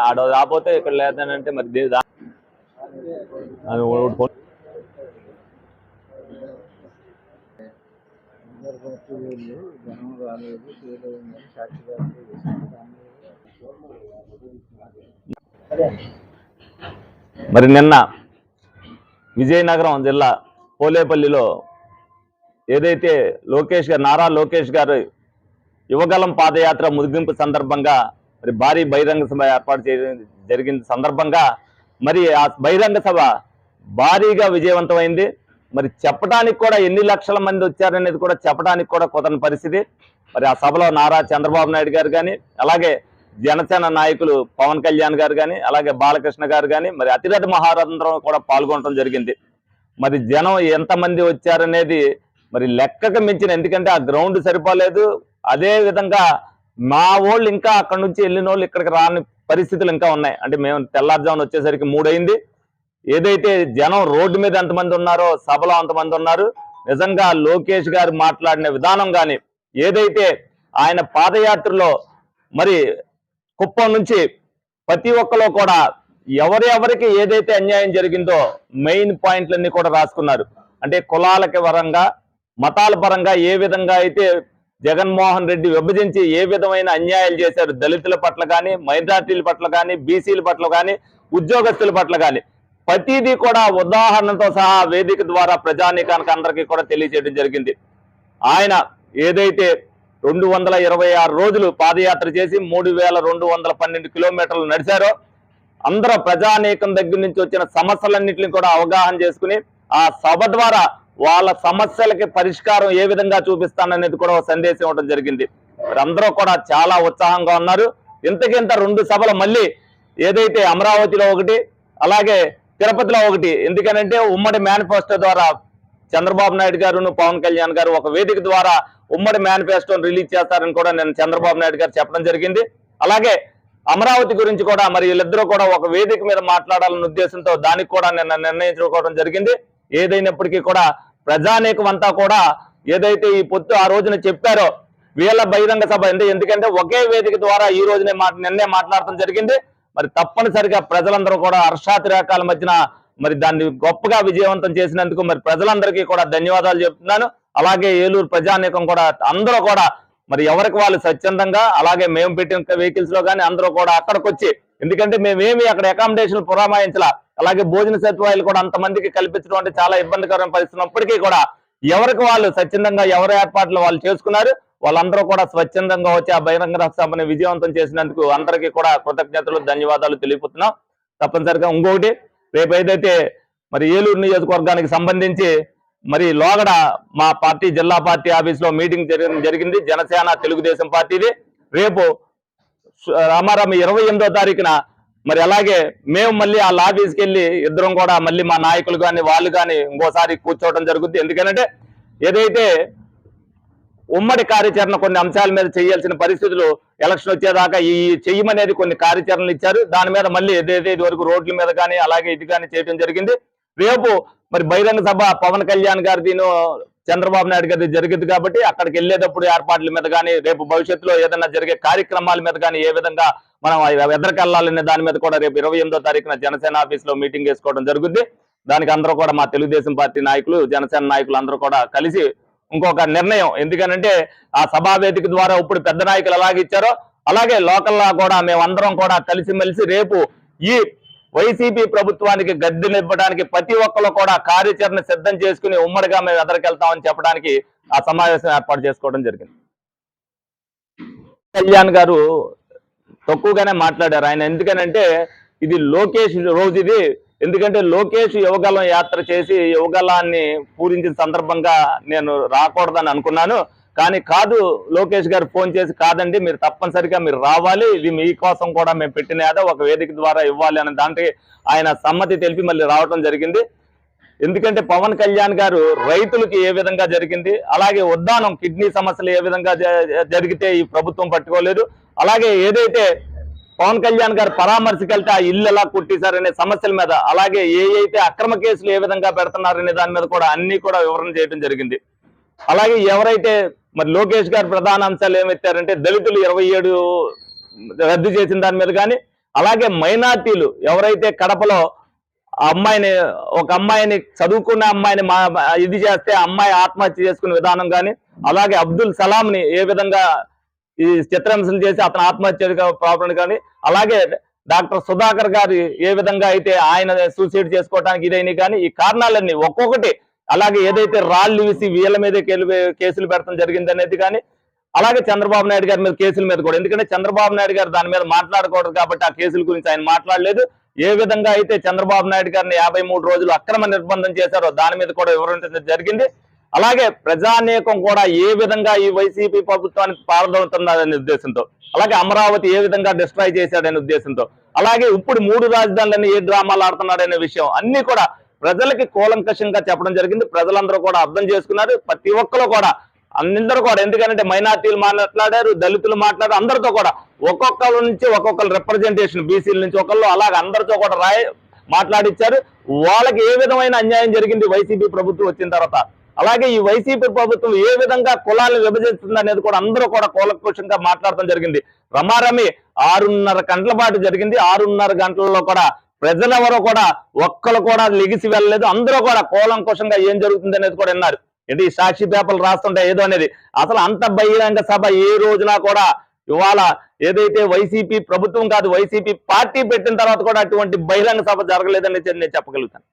ఆడ రాకపోతే ఇక్కడ లేదనంటే మరి మరి నిన్న విజయనగరం జిల్లా పోలేపల్లిలో ఏదైతే లోకేష్ గారు నారా లోకేష్ గారు యువగలం పాదయాత్ర ముగింపు సందర్భంగా మరి భారీ బహిరంగ సభ ఏర్పాటు చేయడం జరిగిన సందర్భంగా మరి ఆ బహిరంగ సభ భారీగా విజయవంతమైంది. మరి చెప్పడానికి కూడా ఎన్ని లక్షల మంది వచ్చారనేది కూడా చెప్పడానికి కూడా కుదరని పరిస్థితి. మరి ఆ సభలో నారా చంద్రబాబు నాయుడు గారు కానీ అలాగే జనసేన నాయకులు పవన్ కళ్యాణ్ గారు కానీ అలాగే బాలకృష్ణ గారు కానీ మరి అతిరథ మహారంధ్రం కూడా పాల్గొనడం జరిగింది. మరి జనం ఎంతమంది వచ్చారనేది మరి లెక్కకు మించిన ఎందుకంటే ఆ గ్రౌండ్ సరిపోలేదు. అదే విధంగా మా వాళ్ళు ఇంకా అక్కడ నుంచి వెళ్ళిన వాళ్ళు ఇక్కడికి రాని పరిస్థితులు ఇంకా ఉన్నాయి. అంటే మేము తెల్లారుజామున వచ్చేసరికి మూడైంది ఏదైతే జనం రోడ్డు మీద ఎంతమంది ఉన్నారో సభలో అంతమంది ఉన్నారు. నిజంగా లోకేష్ గారు మాట్లాడిన విధానం కానీ ఏదైతే ఆయన పాదయాత్రలో మరి కుప్పం నుంచి ప్రతి ఒక్కరు కూడా ఎవరెవరికి ఏదైతే అన్యాయం జరిగిందో మెయిన్ పాయింట్లన్నీ కూడా రాసుకున్నారు. అంటే కులాలకి పరంగా మతాల పరంగా ఏ విధంగా అయితే జగన్మోహన్ రెడ్డి విభజించి ఏ విధమైన అన్యాయాలు చేశారు దళితుల పట్ల కానీ మైనార్టీల పట్ల కానీ బీసీల పట్ల కానీ ఉద్యోగస్తుల పట్ల కానీ ప్రతిదీ కూడా ఉదాహరణతో సహా వేదిక ద్వారా ప్రజానీకానికి అందరికీ కూడా తెలియజేయడం జరిగింది. ఆయన ఏదైతే రెండు వందల ఇరవై ఆరు రోజులు పాదయాత్ర చేసి మూడు వేల రెండు వందల పన్నెండు కిలోమీటర్లు నడిచారో అందరూ ప్రజానీకం దగ్గర నుంచి వచ్చిన సమస్యలన్నింటినీ కూడా అవగాహన చేసుకుని ఆ సభ ద్వారా వాళ్ళ సమస్యలకి పరిష్కారం ఏ విధంగా చూపిస్తాననేది కూడా ఒక సందేశం ఇవ్వడం జరిగింది. మరి అందరూ కూడా చాలా ఉత్సాహంగా ఉన్నారు. ఇంతకింత రెండు సభలు మళ్ళీ ఏదైతే అమరావతిలో ఒకటి అలాగే తిరుపతిలో ఒకటి ఎందుకనంటే ఉమ్మడి మేనిఫెస్టో ద్వారా చంద్రబాబు నాయుడు గారును పవన్ కళ్యాణ్ గారు ఒక వేదిక ద్వారా ఉమ్మడి మేనిఫెస్టోను రిలీజ్ చేస్తారని కూడా నేను చంద్రబాబు నాయుడు గారు చెప్పడం జరిగింది. అలాగే అమరావతి గురించి కూడా మరి వీళ్ళిద్దరూ కూడా ఒక వేదిక మీద మాట్లాడాలన్న ఉద్దేశంతో దానికి కూడా నిన్న నిర్ణయించుకోవడం జరిగింది. ఏదైనప్పటికీ కూడా ప్రజానేకం అంతా కూడా ఏదైతే ఈ పొత్తు ఆ రోజున చెప్పారో వీళ్ళ బహిరంగ సభ ఎందుకంటే ఒకే వేదిక ద్వారా ఈ రోజునే మాట నిన్నే మాట్లాడటం జరిగింది. మరి తప్పనిసరిగా ప్రజలందరూ కూడా హర్షాతిరేకాల మధ్యన మరి దాన్ని గొప్పగా విజయవంతం చేసినందుకు మరి ప్రజలందరికీ కూడా ధన్యవాదాలు చెప్తున్నాను. అలాగే ఏలూరు ప్రజానీకం కూడా అందరూ కూడా మరి ఎవరికి వాళ్ళు స్వచ్ఛందంగా అలాగే మేము పెట్టిన వెహికల్స్లో కానీ అందరూ కూడా అక్కడికి వచ్చి ఎందుకంటే మేమేమి అక్కడ అకామిడేషన్ పురామాయించాల. అలాగే భోజన సదుపాయాలు కూడా అంతమందికి కల్పించడం అంటే చాలా ఇబ్బందికరమైన పరిస్థితున్నప్పటికీ కూడా ఎవరికి వాళ్ళు స్వచ్ఛందంగా ఎవరి ఏర్పాట్లు వాళ్ళు చేసుకున్నారు వాళ్ళందరూ కూడా స్వచ్ఛందంగా వచ్చి ఆ బహిరంగ సభని విజయవంతం చేసినందుకు అందరికీ కూడా కృతజ్ఞతలు ధన్యవాదాలు తెలియపుతున్నాం తప్పనిసరిగా ఇంకొకటి రేపు ఏదైతే మరి ఏలూరు నియోజకవర్గానికి సంబంధించి మరి లోగడ మా పార్టీ జిల్లా పార్టీ ఆఫీస్లో మీటింగ్ జరిగింది. జనసేన తెలుగుదేశం పార్టీది. రేపు రామారామ ఇరవై ఎనిమిదో తారీఖున మరి అలాగే మేము మళ్ళీ ఆ లాబీస్కి వెళ్ళి ఇద్దరం కూడా మళ్ళీ మా నాయకులు కానీ వాళ్ళు కానీ ఇంకోసారి కూర్చోవడం జరుగుద్ది. ఎందుకంటే ఏదైతే ఉమ్మడి కార్యాచరణ కొన్ని అంశాల మీద చేయాల్సిన పరిస్థితులు ఎలక్షన్ వచ్చేదాకా ఈ చెయ్యమనేది కొన్ని కార్యాచరణలు ఇచ్చారు. దాని మీద మళ్ళీ ఏదైతే ఇది వరకు రోడ్ల మీద కానీ అలాగే ఇది కానీ చేయడం జరిగింది. రేపు మరి బహిరంగ సభ పవన్ కళ్యాణ్ గారిదిను చంద్రబాబు నాయుడు గారి జరిగింది కాబట్టి అక్కడికి వెళ్ళేటప్పుడు ఏర్పాట్ల మీద కానీ రేపు భవిష్యత్తులో ఏదైనా జరిగే కార్యక్రమాల మీద కానీ ఏ విధంగా మనం ఎదరికెళ్ళాలనే దాని మీద కూడా రేపు ఇరవై ఎనిమిదో తారీఖున జనసేన ఆఫీస్లో మీటింగ్ వేసుకోవడం జరుగుద్ది దానికి అందరూ కూడా మా తెలుగుదేశం పార్టీ నాయకులు జనసేన నాయకులు అందరూ కూడా కలిసి ఇంకొక నిర్ణయం. ఎందుకనంటే ఆ సభావేదిక ద్వారా ఇప్పుడు పెద్ద నాయకులు అలాగే ఇచ్చారో అలాగే లోకల్లా కూడా మేమందరం కూడా కలిసిమెలిసి రేపు ఈ వైసీపీ ప్రభుత్వానికి గద్దెనివ్వడానికి ప్రతి ఒక్కరు కూడా కార్యాచరణ సిద్ధం చేసుకుని ఉమ్మడిగా మేము ఎదరికెళ్తామని చెప్పడానికి ఆ సమావేశం ఏర్పాటు చేసుకోవడం జరిగింది. కళ్యాణ్ గారు తక్కువగానే మాట్లాడారు. ఆయన ఎందుకనంటే ఇది లోకేష్ రోజు ఇది. ఎందుకంటే లోకేష్ యువగలం యాత్ర చేసి యువగలాన్ని పూరించిన సందర్భంగా నేను రాకూడదని అనుకున్నాను. కానీ కాదు లోకేష్ గారు ఫోన్ చేసి కాదండి మీరు తప్పనిసరిగా మీరు రావాలి ఇది మీకోసం కూడా మేము పెట్టిన ఏదో ఒక వేదిక ద్వారా ఇవ్వాలి అనే దాంట్లో ఆయన సమ్మతి తెలిపి మళ్ళీ రావడం జరిగింది. ఎందుకంటే పవన్ కళ్యాణ్ గారు రైతులకు ఏ విధంగా జరిగింది అలాగే ఉద్దానం కిడ్నీ సమస్యలు ఏ విధంగా జ- జరిగితే ఈ ప్రభుత్వం పట్టుకోలేదు అలాగే ఏదైతే పవన్ కళ్యాణ్ గారు పరామర్శకెళ్తే ఆ ఇల్లు ఎలా కొట్టేశారనే సమస్యల మీద అలాగే ఏ అయితే అక్రమ కేసులు ఏ విధంగా పెడుతున్నారనే దాని మీద కూడా అన్ని కూడా వివరణ చేయడం జరిగింది. అలాగే ఎవరైతే మరి లోకేష్ గారు ప్రధాన అంశాలు ఏమెత్తారంటే దళితులు ఇరవై ఏడు రద్దు చేసిన దాని మీద కానీ అలాగే మైనార్టీలు ఎవరైతే కడపలో ఆ అమ్మాయిని ఒక అమ్మాయిని చదువుకున్న అమ్మాయిని మా ఇది చేస్తే అమ్మాయి ఆత్మహత్య చేసుకునే విధానం కానీ అలాగే అబ్దుల్ సలాంని ఏ విధంగా ఈ చిత్రహింసలు చేసి అతను ఆత్మహత్య ప్రాబ్లం కానీ అలాగే డాక్టర్ సుధాకర్ గారు ఏ విధంగా అయితే ఆయన సూసైడ్ చేసుకోవడానికి ఇదైనా కానీ ఈ కారణాలన్నీ ఒక్కొక్కటి అలాగే ఏదైతే రాళ్ళు వేసి వీళ్ళ మీద కేసులు పెడతాం జరిగింది అనేది కానీ అలాగే చంద్రబాబు నాయుడు గారి మీద కేసుల మీద కూడా. ఎందుకంటే చంద్రబాబు నాయుడు గారు దాని మీద మాట్లాడకూడదు కాబట్టి ఆ కేసుల గురించి ఆయన మాట్లాడలేదు. ఏ విధంగా అయితే చంద్రబాబు నాయుడు గారిని యాభై మూడు రోజులు అక్రమ నిర్బంధం చేశారో దాని మీద కూడా వివరించడం జరిగింది. అలాగే ప్రజానేకం కూడా ఏ విధంగా ఈ వైసీపీ ప్రభుత్వానికి పాల్గొంటున్నారనే ఉద్దేశంతో అలాగే అమరావతి ఏ విధంగా డిస్ట్రాయ్ చేశాడనే ఉద్దేశంతో అలాగే ఇప్పుడు మూడు రాజధానులన్నీ ఏ డ్రామాలు ఆడుతున్నాడనే విషయం అన్ని కూడా ప్రజలకి కూలంకషంగా చెప్పడం జరిగింది. ప్రజలందరూ కూడా అర్థం చేసుకున్నారు. ప్రతి ఒక్కరు కూడా అందరూ కూడా ఎందుకంటే మైనార్టీలు మాట్లాడారు దళితులు మాట్లాడారు అందరితో కూడా ఒక్కొక్కరి నుంచి ఒక్కొక్కరు రిప్రజెంటేషన్ బీసీల నుంచి ఒకళ్ళు అలాగే అందరితో కూడా రాయ మాట్లాడిచ్చారు. వాళ్ళకి ఏ విధమైన అన్యాయం జరిగింది? వైసీపీ ప్రభుత్వం వచ్చిన తర్వాత. అలాగే ఈ వైసీపీ ప్రభుత్వం ఏ విధంగా కులాలను విభజిస్తుంది అనేది కూడా అందరూ కూడా కూలకృషంగా మాట్లాడటం జరిగింది. రమారమి ఆరున్నర గంటల పాటు జరిగింది. ఆరున్నర గంటలలో కూడా ప్రజలెవరూ కూడా ఒక్కరు కూడా లెగిసి వెళ్ళలేదు. అందరూ కూడా కూలంకుషంగా ఏం జరుగుతుంది అనేది కూడా విన్నారు. ఏంటి ఈ సాక్షి పేపర్లు రాస్తుంటే ఏదో అనేది. అసలు అంత బహిరంగ సభ ఏ రోజున కూడా ఇవాళ ఏదైతే వైసీపీ ప్రభుత్వం కాదు వైసీపీ పార్టీ పెట్టిన తర్వాత కూడా అటువంటి బహిరంగ సభ జరగలేదని నేను చెప్పగలుగుతాను.